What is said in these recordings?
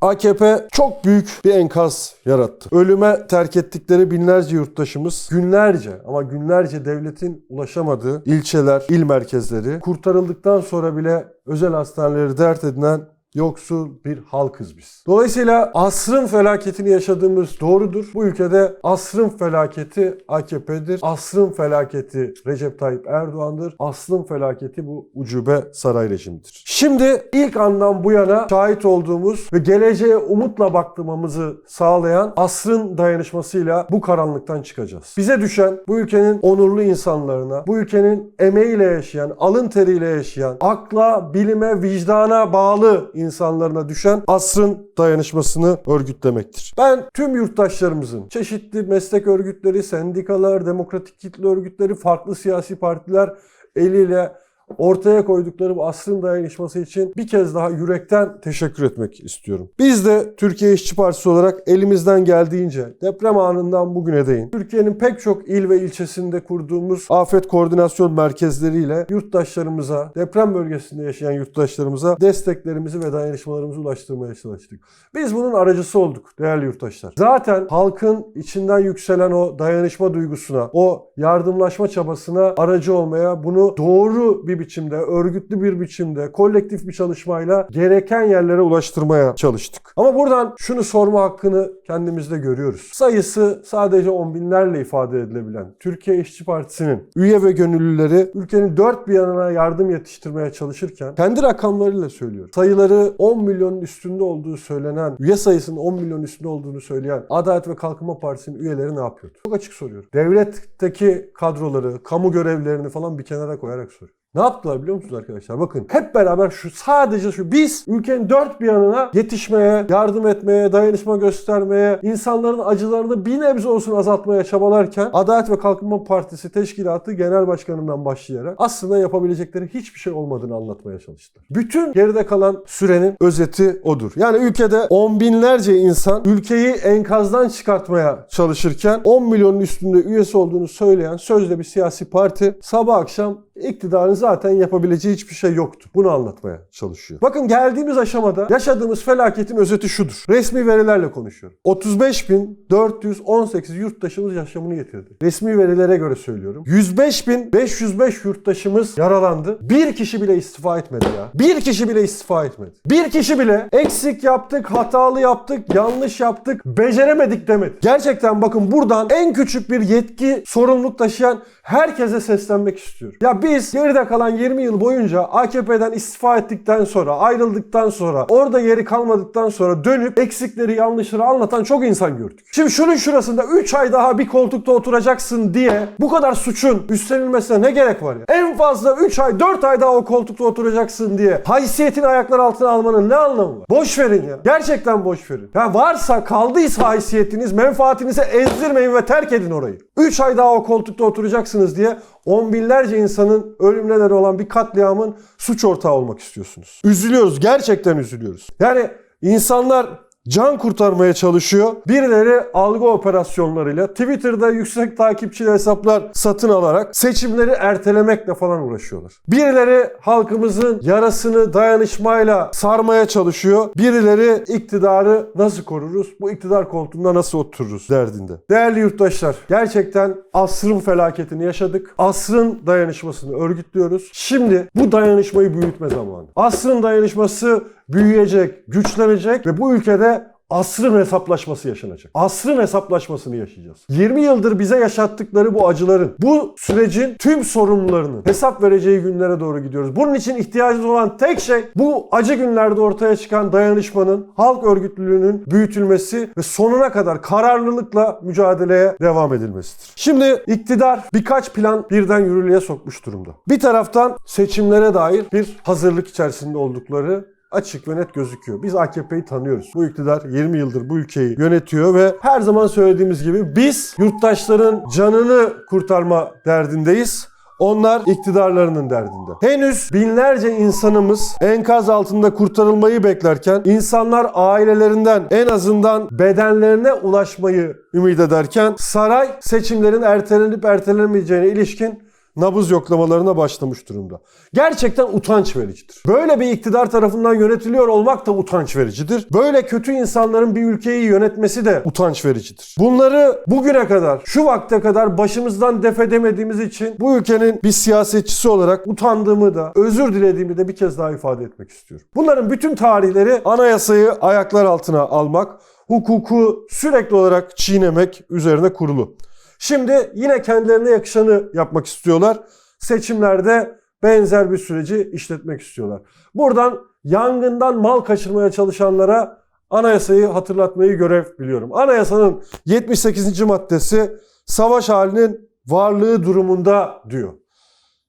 AKP çok büyük bir enkaz yarattı. Ölüme terk ettikleri binlerce yurttaşımız günlerce ama günlerce devletin ulaşamadığı ilçeler, il merkezleri kurtarıldıktan sonra bile özel hastaneleri dert edinen yoksul bir halkız biz. Dolayısıyla asrın felaketini yaşadığımız doğrudur. Bu ülkede asrın felaketi AKP'dir. Asrın felaketi Recep Tayyip Erdoğan'dır. Asrın felaketi bu ucube saray rejimidir. Şimdi ilk andan bu yana şahit olduğumuz ve geleceğe umutla baktırmamızı sağlayan asrın dayanışmasıyla bu karanlıktan çıkacağız. Bize düşen bu ülkenin onurlu insanlarına, bu ülkenin emeğiyle yaşayan, alın teriyle yaşayan, akla, bilime, vicdana bağlı insanlarına düşen asrın dayanışmasını örgütlemektir. Ben tüm yurttaşlarımızın çeşitli meslek örgütleri, sendikalar, demokratik kitle örgütleri, farklı siyasi partiler eliyle ortaya koydukları bu asrın dayanışması için bir kez daha yürekten teşekkür etmek istiyorum. Biz de Türkiye İşçi Partisi olarak elimizden geldiğince deprem anından bugüne değin Türkiye'nin pek çok il ve ilçesinde kurduğumuz afet koordinasyon merkezleriyle yurttaşlarımıza, deprem bölgesinde yaşayan yurttaşlarımıza desteklerimizi ve dayanışmalarımızı ulaştırmaya çalıştık. Biz bunun aracısı olduk değerli yurttaşlar. Zaten halkın içinden yükselen o dayanışma duygusuna, o yardımlaşma çabasına aracı olmaya, bunu doğru bir biçimde, örgütlü bir biçimde, kolektif bir çalışmayla gereken yerlere ulaştırmaya çalıştık. Ama buradan şunu sorma hakkını kendimizde görüyoruz. Sayısı sadece on binlerle ifade edilebilen Türkiye İşçi Partisi'nin üye ve gönüllüleri ülkenin dört bir yanına yardım yetiştirmeye çalışırken kendi rakamlarıyla söylüyorum. Sayıları 10 milyonun üstünde olduğu söylenen, üye sayısının 10 milyon üstünde olduğunu söyleyen Adalet ve Kalkınma Partisi'nin üyeleri ne yapıyordu? Çok açık soruyorum. Devletteki kadroları, kamu görevlilerini falan bir kenara koyarak soruyorum. Ne yaptılar biliyor musunuz arkadaşlar? Bakın hep beraber şu sadece şu biz ülkenin dört bir yanına yetişmeye, yardım etmeye, dayanışma göstermeye, insanların acılarını bir nebze olsun azaltmaya çabalarken Adalet ve Kalkınma Partisi Teşkilatı Genel Başkanı'ndan başlayarak aslında yapabilecekleri hiçbir şey olmadığını anlatmaya çalıştılar. Bütün geride kalan sürenin özeti odur. Yani ülkede on binlerce insan ülkeyi enkazdan çıkartmaya çalışırken 10 milyonun üstünde üyesi olduğunu söyleyen sözde bir siyasi parti sabah akşam iktidarın zaten yapabileceği hiçbir şey yoktu. Bunu anlatmaya çalışıyor. Bakın geldiğimiz aşamada yaşadığımız felaketin özeti şudur. Resmi verilerle konuşuyorum. 35.418 yurttaşımız yaşamını yitirdi. Resmi verilere göre söylüyorum. 105.505 yurttaşımız yaralandı. Bir kişi bile istifa etmedi ya. Bir kişi bile istifa etmedi. Bir kişi bile eksik yaptık, hatalı yaptık, yanlış yaptık, beceremedik demedi. Gerçekten bakın buradan en küçük bir yetki, sorumluluk taşıyan herkese seslenmek istiyorum. Ya biz geride kalan 20 yıl boyunca AKP'den istifa ettikten sonra, ayrıldıktan sonra, orada yeri kalmadıktan sonra dönüp eksikleri, yanlışları anlatan çok insan gördük. Şimdi şunun şurasında 3 ay daha bir koltukta oturacaksın diye bu kadar suçun üstlenilmesine ne gerek var ya? En fazla 3 ay, 4 ay daha o koltukta oturacaksın diye haysiyetini ayaklar altına almanın ne anlamı var? Boş verin ya. Gerçekten boş verin. Ya varsa kaldıysa haysiyetiniz menfaatinize ezdirmeyin ve terk edin orayı. 3 ay daha o koltukta oturacaksınız diye on binlerce insanın ölüm nedeni olan bir katliamın suç ortağı olmak istiyorsunuz. Üzülüyoruz. Gerçekten üzülüyoruz. Yani insanlar can kurtarmaya çalışıyor. Birileri algı operasyonlarıyla Twitter'da yüksek takipçili hesaplar satın alarak seçimleri ertelemekle falan uğraşıyorlar. Birileri halkımızın yarasını dayanışmayla sarmaya çalışıyor. Birileri iktidarı nasıl koruruz? Bu iktidar koltuğunda nasıl otururuz derdinde. Değerli yurttaşlar, gerçekten asrın felaketini yaşadık. Asrın dayanışmasını örgütlüyoruz. Şimdi bu dayanışmayı büyütme zamanı. Asrın dayanışması büyüyecek, güçlenecek ve bu ülkede asrın hesaplaşması yaşanacak. Asrın hesaplaşmasını yaşayacağız. 20 yıldır bize yaşattıkları bu acıların, bu sürecin tüm sorumlularının hesap vereceği günlere doğru gidiyoruz. Bunun için ihtiyacımız olan tek şey bu acı günlerde ortaya çıkan dayanışmanın, halk örgütlülüğünün büyütülmesi ve sonuna kadar kararlılıkla mücadeleye devam edilmesidir. Şimdi iktidar birkaç plan birden yürürlüğe sokmuş durumda. Bir taraftan seçimlere dair bir hazırlık içerisinde oldukları açık ve net gözüküyor. Biz AKP'yi tanıyoruz. Bu iktidar 20 yıldır bu ülkeyi yönetiyor ve her zaman söylediğimiz gibi biz yurttaşların canını kurtarma derdindeyiz. Onlar iktidarlarının derdinde. Henüz binlerce insanımız enkaz altında kurtarılmayı beklerken, insanlar ailelerinden en azından bedenlerine ulaşmayı ümit ederken, saray seçimlerin ertelenip ertelenmeyeceğine ilişkin nabız yoklamalarına başlamış durumda. Gerçekten utanç vericidir. Böyle bir iktidar tarafından yönetiliyor olmak da utanç vericidir. Böyle kötü insanların bir ülkeyi yönetmesi de utanç vericidir. Bunları bugüne kadar, şu vakte kadar başımızdan def edemediğimiz için bu ülkenin bir siyasetçisi olarak utandığımı da, özür dilediğimi de bir kez daha ifade etmek istiyorum. Bunların bütün tarihleri anayasayı ayaklar altına almak, hukuku sürekli olarak çiğnemek üzerine kurulu. Şimdi yine kendilerine yakışanı yapmak istiyorlar. Seçimlerde benzer bir süreci işletmek istiyorlar. Buradan yangından mal kaçırmaya çalışanlara anayasayı hatırlatmayı görev biliyorum. Anayasanın 78. maddesi savaş halinin varlığı durumunda diyor.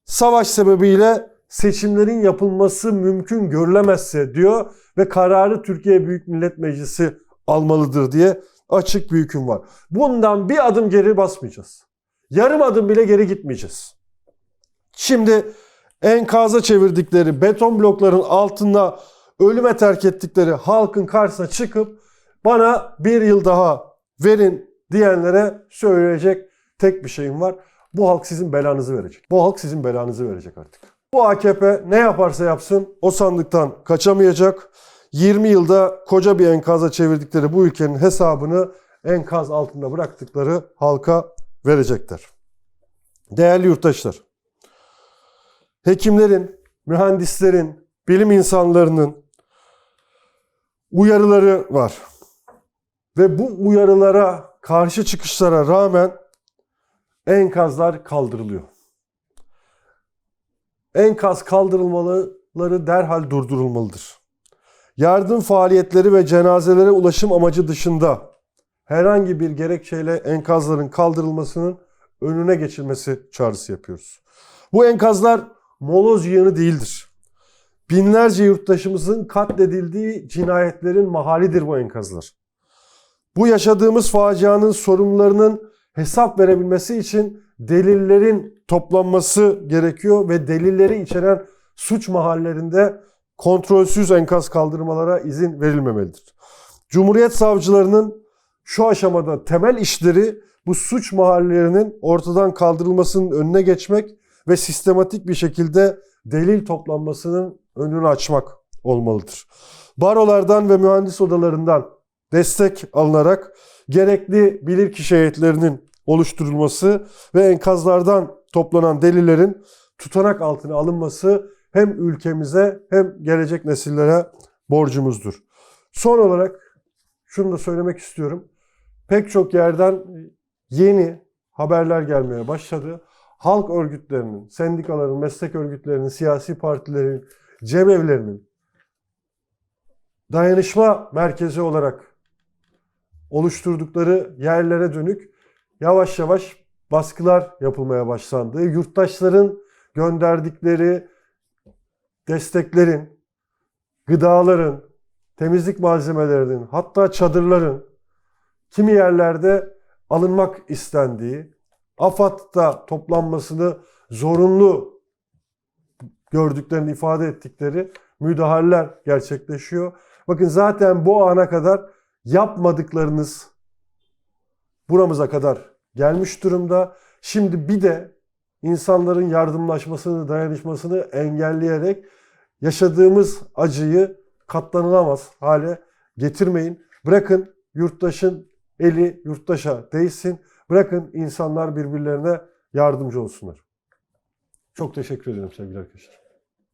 Savaş sebebiyle seçimlerin yapılması mümkün görülemezse diyor ve kararı Türkiye Büyük Millet Meclisi almalıdır diye açık bir hüküm var. Bundan bir adım geri basmayacağız. Yarım adım bile geri gitmeyeceğiz. Şimdi enkaza çevirdikleri beton blokların altında ölüme terk ettikleri halkın karşısına çıkıp bana bir yıl daha verin diyenlere söyleyecek tek bir şeyim var. Bu halk sizin belanızı verecek. Bu halk sizin belanızı verecek artık. Bu AKP ne yaparsa yapsın o sandıktan kaçamayacak. 20 yılda koca bir enkaza çevirdikleri bu ülkenin hesabını enkaz altında bıraktıkları halka verecekler. Değerli yurttaşlar, hekimlerin, mühendislerin, bilim insanlarının uyarıları var. Ve bu uyarılara, karşı çıkışlara rağmen enkazlar kaldırılıyor. Enkaz kaldırılmaları derhal durdurulmalıdır. Yardım faaliyetleri ve cenazelere ulaşım amacı dışında herhangi bir gerekçeyle enkazların kaldırılmasının önüne geçilmesi çağrısı yapıyoruz. Bu enkazlar moloz yığını değildir. Binlerce yurttaşımızın katledildiği cinayetlerin mahalidir bu enkazlar. Bu yaşadığımız facianın sorumlularının hesap verebilmesi için delillerin toplanması gerekiyor ve delilleri içeren suç mahallerinde kontrolsüz enkaz kaldırmalara izin verilmemelidir. Cumhuriyet savcılarının şu aşamada temel işleri bu suç mahallelerinin ortadan kaldırılmasının önüne geçmek ve sistematik bir şekilde delil toplanmasının önünü açmak olmalıdır. Barolardan ve mühendis odalarından destek alınarak gerekli bilirkişi heyetlerinin oluşturulması ve enkazlardan toplanan delillerin tutanak altına alınması hem ülkemize hem gelecek nesillere borcumuzdur. Son olarak şunu da söylemek istiyorum. Pek çok yerden yeni haberler gelmeye başladı. Halk örgütlerinin, sendikaların, meslek örgütlerinin, siyasi partilerin, cemevlerinin dayanışma merkezi olarak oluşturdukları yerlere dönük yavaş yavaş baskılar yapılmaya başlandı. Yurttaşların gönderdikleri desteklerin, gıdaların, temizlik malzemelerinin, hatta çadırların kimi yerlerde alınmak istendiği, AFAD'da toplanmasını zorunlu gördüklerini ifade ettikleri müdahaleler gerçekleşiyor. Bakın zaten bu ana kadar yapmadıklarınız buramıza kadar gelmiş durumda. Şimdi bir de insanların yardımlaşmasını, dayanışmasını engelleyerek yaşadığımız acıyı katlanılamaz hale getirmeyin. Bırakın yurttaşın eli yurttaşa değsin. Bırakın insanlar birbirlerine yardımcı olsunlar. Çok teşekkür ederim sevgili arkadaşlar.